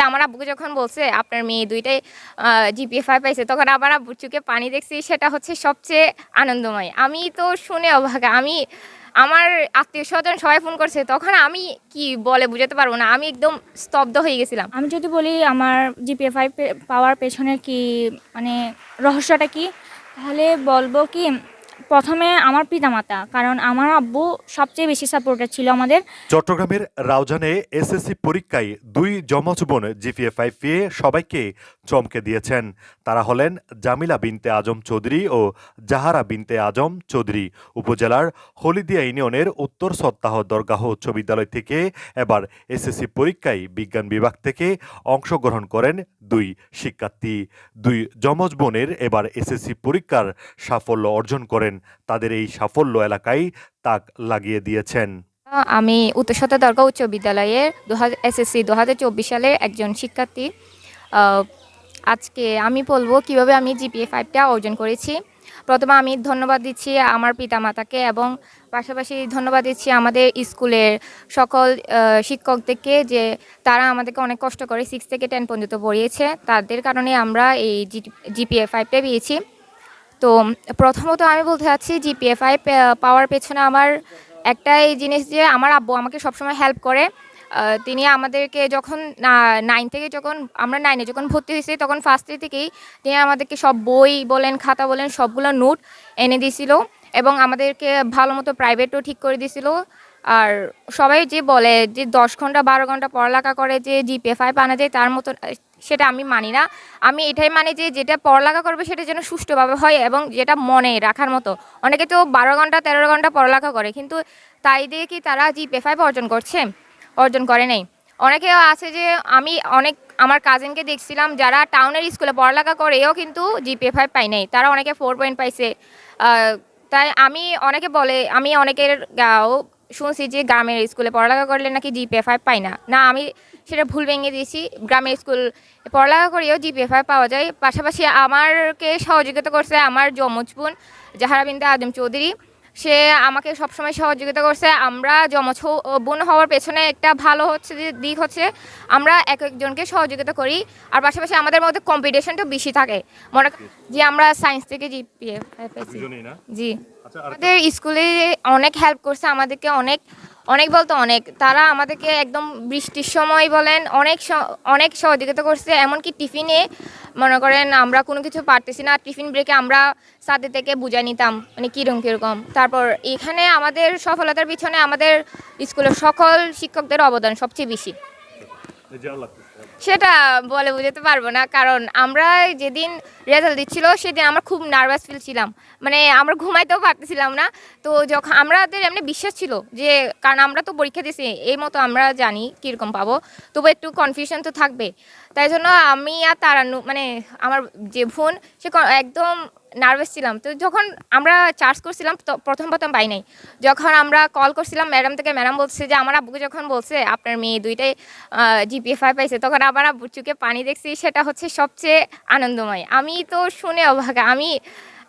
যে আমার আব্বুকে যখন বলছে, আপনার মেয়ে দুইটাই জিপিএ ফাইভ পাইছে, তখন আমার আব্বুর পানি দেখছি, সেটা হচ্ছে সবচেয়ে আনন্দময়। আমি তো শুনে অবাক, আমি, আমার আত্মীয় স্বজন সবাই ফোন করছে, তখন আমি কি বলে বুঝাতে পারব না, আমি একদম স্তব্ধ হয়ে গেছিলাম। আমি যদি বলি আমার জিপিএ ফাইভ পাওয়ার পেছনের কি মানে রহস্যটা কি? তাহলে বলব কি প্রথমে আমার পিতামাতা, কারণ আমার আব্বু সবচেয়ে বেশি সাপোর্টার ছিল আমাদের। চট্টগ্রামের রাউজানে এসএসসি পরীক্ষায় দুই যমজ বোন জিপিএ ফাইভ পেয়ে সবাইকে চমকে দিয়েছেন। তারা হলেন জামিলা বিনতে আজম চৌধুরী ও জাহারা বিনতে আজম চৌধুরী। উপজেলার হলিদিয়া ইউনিয়নের উত্তর সত্তাহ দরগাহ উচ্চ বিদ্যালয় থেকে এবার এসএসসি পরীক্ষায় বিজ্ঞান বিভাগ থেকে অংশগ্রহণ করেন দুই শিক্ষার্থী। দুই যমজ বোনের এবার এসএসসি পরীক্ষার সাফল্য অর্জন করেন। তাদের এই সাফল্য এলাকায় তাক লাগিয়ে দিয়েছেন। আমি উত্তরসত্তা দরগা উচ্চ বিদ্যালয়ের দু হাজার এসএসসি দু হাজার চব্বিশ সালের একজন শিক্ষার্থী। আজকে আমি বলব কীভাবে আমি জিপিএ ফাইভটা অর্জন করেছি। প্রথমে আমি ধন্যবাদ দিচ্ছি আমার পিতামাতাকে এবং পাশাপাশি ধন্যবাদ দিচ্ছি আমাদের স্কুলের সকল শিক্ষকদেরকে যে তারা আমাদেরকে অনেক কষ্ট করে সিক্স থেকে টেন পর্যন্ত পড়িয়েছে। তাদের কারণে আমরা এই জিপিএ ফাইভটা পেয়েছি। তো প্রথমত আমি বলতে চাচ্ছি জিপিএফআই পাওয়ার পেছনে আমার একটাই জিনিস যে আমার আব্বু আমাকে সবসময় হেল্প করে। তিনি আমাদেরকে যখন নাইন থেকে যখন আমরা নাইনে যখন ভর্তি হয়েছি, তখন ফার্স্ট থেকেই তিনি আমাদেরকে সব বই বলেন, খাতা বলেন, সবগুলো নোট এনে দিয়েছিলো এবং আমাদেরকে ভালো মতো প্রাইভেটও ঠিক করে দিয়েছিল আর সবাই যে বলে যে দশ ঘণ্টা বারো ঘণ্টা পড়ালেখা করে যে জিপিএ ফাইভ আনা যায় তার মতো সেটা আমি মানি না। আমি এটাই মানি যে যেটা পড়ালেখা করবে সেটা যেন সুষ্ঠুভাবে হয় এবং যেটা মনে রাখার মতো। অনেকে তো বারো ঘণ্টা, তেরো ঘণ্টা পড়ালেখা করে, কিন্তু তাই দিয়ে কি তারা জিপিএ ফাইভ অর্জন করছে? অর্জন করে নেই। অনেকে আছে যে আমি অনেক, আমার কাজিনকে দেখছিলাম যারা টাউনের স্কুলে পড়ালেখা করে এও কিন্তু জিপিএ ফাইভ পাই নাই। তারা অনেকে ফোর পয়েন্ট পাইছে। তাই আমি অনেকে বলে, আমি অনেকের গাও শুনছি যে গ্রামের স্কুলে পড়ালেখা করলে নাকি জিপিএ ফাইভ পাই না। না, আমি সেটা ভুল ভেঙে দিয়েছি। গ্রামের স্কুল পড়ালেখা করেও জিপিএ ফাইভ পাওয়া যায়। পাশাপাশি আমারকে সহযোগিতা করছে আমার যমজ বোন, জাহারাবিন্দা আদম চৌধুরী। সে আমাকে সবসময় সহযোগিতা করছে। আমরা যমজ হও- বোন হওয়ার পেছনে একটা ভালো হচ্ছে যে দিক হচ্ছে। আমরা এক একজনকে সহযোগিতা করি। আর পাশাপাশি আমাদের মধ্যে কম্পিটিশনটা বেশি থাকে। মনে কর- যে আমরা সায়েন্স থেকে জিপিএ পেয়েছি। জি। আমাদের স্কুলে অনেক হেল্প করছে। আমাদেরকে অনেক অনেক বলতো অনেক। তারা আমাদেরকে একদম বৃষ্টির সময় বলেন, অনেক অনেক সহযোগিতা করছে। এমনকি টিফিনে মনে করেন আমরা কোনো কিছু পারতেছি না, টিফিন ব্রেকে আমরা সাথে থেকে বুঝে নিতাম মানে কীরকম কীরকম। তারপর এখানে আমাদের সফলতার পিছনে আমাদের স্কুলের সকল শিক্ষকদের অবদান সবচেয়ে বেশি। সেটা বলে বুঝাতে পারব না। কারণ আমরা যেদিন রেজাল্ট দিচ্ছিল, সেদিন আমরা খুব নার্ভাস ফিল ছিলাম। মানে আমরা ঘুমাইতেও পারতেছিলাম না। তো যখন আমাদের এমনি বিশ্বাস ছিল যে, কারণ আমরা তো পরীক্ষা দিয়েছি, এই মতো আমরা জানি কীরকম পাবো। তবু একটু কনফিউশন তো থাকবে। তাই জন্য আমি আর তারানু মানে আমার যে বোন, সে একদম নার্ভাস ছিলাম। তো যখন আমরা চার্জ করছিলাম প্রথম প্রথম পাই নাই। যখন আমরা কল করছিলাম ম্যাডাম থেকে ম্যাডাম বলছে যে, আমার আব্বুকে যখন বলছে, আপনার মেয়ে দুইটাই জিপিএ ফাইভ পাইছে, তখন আবার আব্বুর চোখে পানি দেখছি, সেটা হচ্ছে সবচেয়ে আনন্দময়। আমি তো শুনে অবাক, আমি,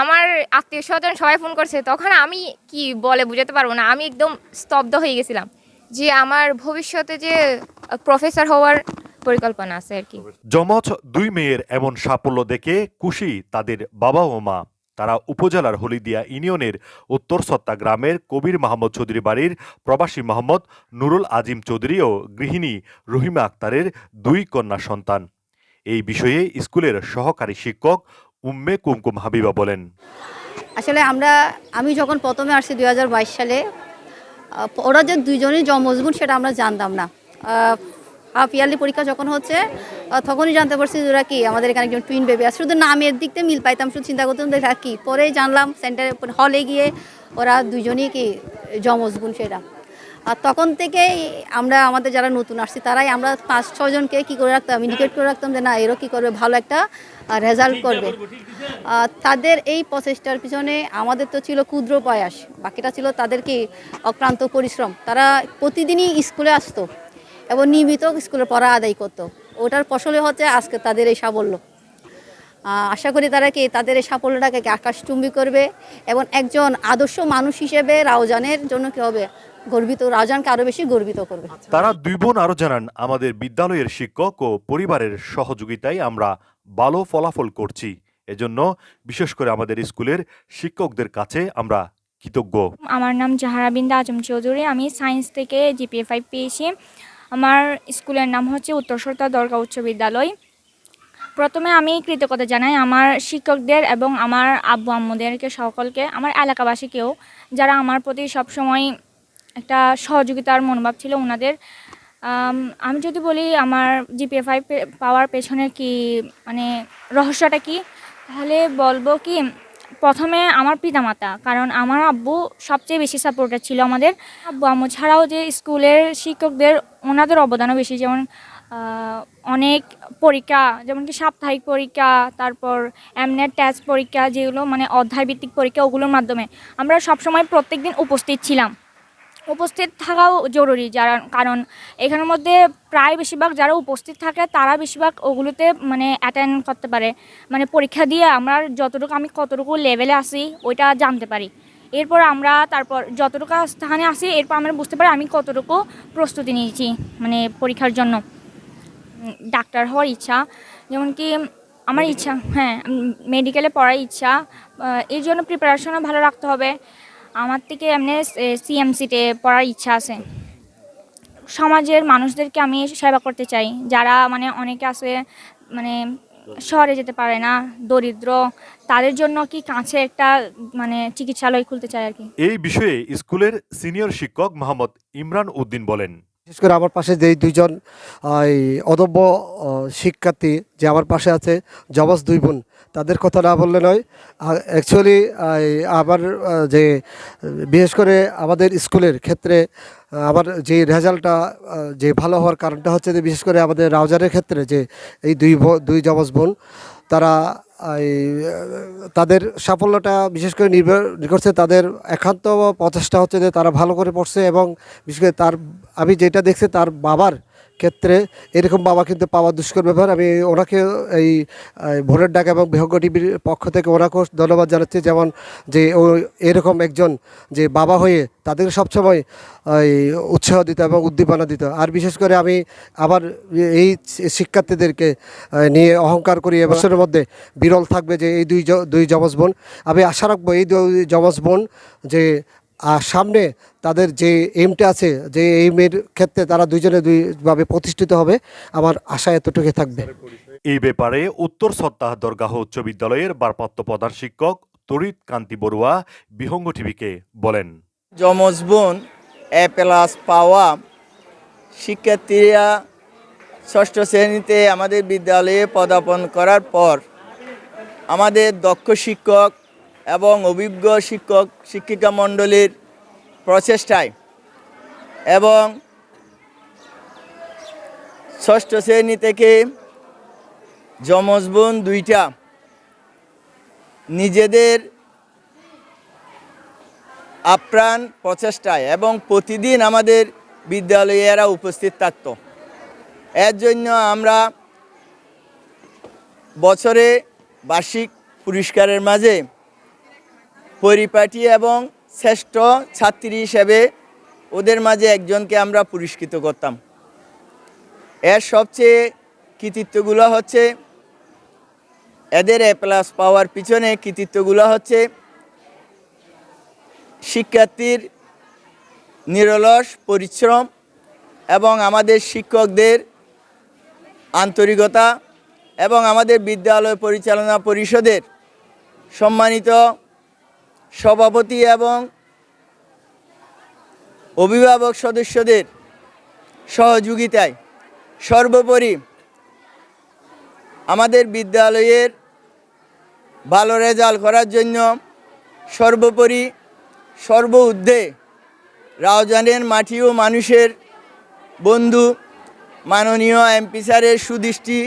আমার আত্মীয় স্বজন সবাই ফোন করছে, তখন আমি কি বলে বুঝাতে পারব না, আমি একদম স্তব্ধ হয়ে গেছিলাম। যে, আমার ভবিষ্যতে যে প্রফেসর হওয়ার পরিকল্পনা আছে আর কি। যমজ দুই মেয়ের এমন সাফল্য দেখে খুশি তাদের বাবা ও মা। তারা উপজেলার হলিদিয়া ইউনিয়নের উত্তর সত্তা গ্রামের কবির মাহমুদ চৌধুরী বাড়ির প্রবাসী মোহাম্মদ নুরুল আজিম চৌধুরী ও গৃহিণী রহিমা আক্তারের দুই কন্যা সন্তান। এই বিষয়ে স্কুলের সহকারী শিক্ষক উম্মে কুমকুম হাবিবা বলেন। আসলে আমরা আমি যখন প্রথমে আসছি দুই হাজার বাইশ সালে ওরা যে দুইজনই জমজগুন সেটা আমরা জানতাম না। ইয়ারলি পরীক্ষা যখন হচ্ছে তখনই জানতে পারছি ওরা কি, আমাদের এখানে একজন টুইন বেবি আছে। শুধু নামের দিক থেকে মিল পাইতাম, শুধু চিন্তা করতাম দেখা কি। পরেই জানলাম সেন্টারে হলে গিয়ে ওরা দুজনই কি জমজগুন সেটা আর তখন থেকেই আমরা, আমাদের যারা নতুন আসছি, তারাই আমরা পাঁচ ছজনকে কী করে রাখতাম ইন্ডিকেট করে রাখতাম যে না, এরও কী করবে, ভালো একটা রেজাল্ট করবে। তাদের এই প্রচেষ্টার পিছনে আমাদের তো ছিল ক্ষুদ্র প্রয়াস। বাকিটা ছিল তাদের কি, অক্লান্ত পরিশ্রম। তারা প্রতিদিনই স্কুলে আসতো। এবং নিয়মিত স্কুলের পড়া আদায় করত। ওটার ফসলে হচ্ছে আজকে তাদের এই সাফল্য। আশা করি তারা কি তাদের এই সাফল্যটাকে কি আকাশচুম্বী করবে এবং একজন আদর্শ মানুষ হিসেবে রাউজানের জন্য কি হবে? গর্বিত রাউজানকে আরও বেশি গর্বিত করবে। তারা দুই বোন আরও জানান আমাদের বিদ্যালয়ের শিক্ষক ও পরিবারের সহযোগিতায় আমরা ভালো ফলাফল করছি। এজন্য বিশেষ করে আমাদের স্কুলের শিক্ষকদের কাছে আমরা কৃতজ্ঞ। আমার নাম জাহারা বিন্দা আজম চৌধুরী। আমি সায়েন্স থেকে জিপিএ ফাইভ পেয়েছি। আমার স্কুলের নাম হচ্ছে উত্তর সরতা দরগা উচ্চ বিদ্যালয়। প্রথমে আমি কৃতজ্ঞতা জানাই আমার শিক্ষকদের এবং আমার আব্বু আম্মুদেরকে, সকলকে, আমার এলাকাবাসীকেও, যারা আমার প্রতি সবসময় একটা সহযোগিতার মনোভাব ছিল ওনাদের আমি যদি বলি আমার জিপিএ ফাইভ পাওয়ার পেছনে কি মানে রহস্যটা কি? তাহলে বলব কি প্রথমে আমার পিতামাতা, কারণ আমার আব্বু সবচেয়ে বেশি সাপোর্টার ছিল আমাদের। আব্বু, আম্মু ছাড়াও যে স্কুলের শিক্ষকদের ওনাদের অবদানও বেশি, যেমন অনেক পরীক্ষা, যেমন কি সাপ্তাহিক পরীক্ষা, তারপর এমনের টেস্ট পরীক্ষা, যেগুলো মানে অধ্যায়ভিত্তিক পরীক্ষা, ওগুলোর মাধ্যমে আমরা সবসময় প্রত্যেক দিন উপস্থিত ছিলাম। উপস্থিত থাকাও জরুরি যারা কারণ এখানের মধ্যে প্রায় বেশিরভাগ যারা উপস্থিত থাকে তারা বেশিরভাগ ওগুলোতে মানে অ্যাটেন্ড করতে পারে। মানে পরীক্ষা দিয়ে আমরা যতটুকু আমি কতটুকু লেভেলে আসি ওইটা জানতে পারি। এরপর আমরা তারপর যতটুকু স্থানে আসি এরপর আমরা বুঝতে পারি আমি কতটুকু প্রস্তুতি নিয়েছি মানে পরীক্ষার জন্য। ডাক্তার হওয়ার ইচ্ছা যেমন কি আমার ইচ্ছা হ্যাঁ মেডিকেলে পড়ার ইচ্ছা এর জন্য প্রিপারেশনও ভালো রাখতে হবে। আমার থেকে এমনি সিএমসিতে পড়ার ইচ্ছা আছে। সমাজের মানুষদেরকে আমি সেবা করতে চাই। যারা মানে অনেকে আছে মানে শহরে যেতে পারে না, দরিদ্র, তাদের জন্য কি কাছে একটা মানে চিকিৎসালয় খুলতে চাই আর কি? এই বিষয়ে স্কুলের সিনিয়র শিক্ষক মোহাম্মদ ইমরান উদ্দিন বলেন। বিশেষ করে আমার পাশে যেই দুইজন অদম্য শিক্ষার্থী যে আমার পাশে আছে, জবাস দুই বোন, তাদের কথা না বললে নয়। অ্যাকচুয়ালি আমার যে, বিশেষ করে আমাদের স্কুলের ক্ষেত্রে আমার যে রেজাল্টটা যে ভালো হওয়ার কারণটা হচ্ছে যে বিশেষ করে আমাদের রাউজারের ক্ষেত্রে যে এই দুই দুই জবাস বোন, তারা তাদের সাফল্যটা বিশেষ করে নির্ভর করছে তাদের একান্ত প্রচেষ্টা হচ্ছে যে তারা ভালো করে পড়ছে এবং বিশেষ করে তার, আমি যেটা দেখছি তার বাবার ক্ষেত্রে এরকম বাবা কিন্তু পাওয়া দুষ্কর ব্যাপার আমি ওনাকে এই ভোরের ডাক এবং বিহঙ্গ টিভির পক্ষ থেকে ওনাকেও ধন্যবাদ জানাচ্ছি। যেমন যে ও এরকম একজন যে বাবা হয়ে তাদের সবসময় এই উৎসাহ দিত এবং উদ্দীপনা দিত। আর বিশেষ করে আমি আবার এই শিক্ষার্থীদেরকে নিয়ে অহংকার করি। এবছরের মধ্যে বিরল থাকবে যে এই দুই দুই যমজ বোন। আমি আশা রাখব এই দুই যমজ বোন যে সামনে তাদের যে এইমটা আছে যে এইমের ক্ষেত্রে তারা দুইজনে দুইভাবে প্রতিষ্ঠিত হবে আমার আশা এতটুকু থাকবে। এই ব্যাপারে উত্তর সত্তাহ দরগাহ উচ্চ বিদ্যালয়ের ভারপ্রাপ্ত প্রধান শিক্ষক তরিত কান্তি বড়ুয়া বিহঙ্গ টিভিকে বলেন। যমজ বোন এ প্লাস পাওয়া শিক্ষার্থীরা ষষ্ঠ শ্রেণীতে আমাদের বিদ্যালয়ে পদার্পণ করার পর আমাদের দক্ষ শিক্ষক এবং অভিজ্ঞ শিক্ষক, শিক্ষিকা মণ্ডলীর প্রচেষ্টায় এবং ষষ্ঠ শ্রেণি থেকে যমজ বোন দুইটা নিজেদের আপ্রাণ প্রচেষ্টায় এবং প্রতিদিন আমাদের বিদ্যালয়ে এরা উপস্থিত থাকতো। এর জন্য আমরা বছরে বার্ষিক পুরস্কারের মাঝে পরিপাটি এবং শ্রেষ্ঠ ছাত্রী হিসেবে ওদের মাঝে একজনকে আমরা পুরস্কৃত করতাম। এর সবচেয়ে কৃতিত্বগুলো হচ্ছে, এদের এ প্লাস পাওয়ার পিছনে কৃতিত্বগুলো হচ্ছে, শিক্ষার্থীর নিরলস পরিশ্রম এবং আমাদের শিক্ষকদের আন্তরিকতা এবং আমাদের বিদ্যালয় পরিচালনা পরিষদের সম্মানিত সভাপতি এবং অভিভাবক সদস্যদের সহযোগিতায় সর্বোপরি আমাদের বিদ্যালয়ের ভালো রেজাল্ট করার জন্য সর্বোপরি সর্ব ঊর্ধ্বে রাউজানের মাটি ও মানুষের বন্ধু মাননীয় এমপি স্যারের সুদৃষ্টি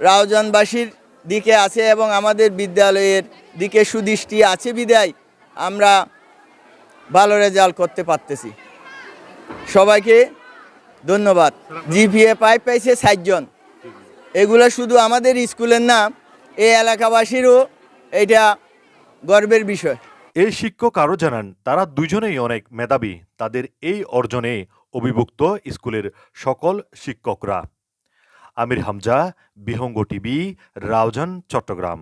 রাউজানবাসীর দিকে আছে এবং আমাদের বিদ্যালয়ের দিকে সুদৃষ্টি আছে বিদায়। আমরা ভালো রেজাল্ট করতে পারতেছি। সবাইকে ধন্যবাদ। জিপিএ পাইপ পাইছে ষাটজন এগুলো শুধু আমাদের স্কুলের না, এই এলাকাবাসীরও এটা গর্বের বিষয়। এই শিক্ষক আরও জানান, তারা দুজনেই অনেক মেধাবী। তাদের এই অর্জনে অভিভুক্ত স্কুলের সকল শিক্ষকরা। আমির হামজা বিহঙ্গ টিভি রাউজান চট্টগ্রাম।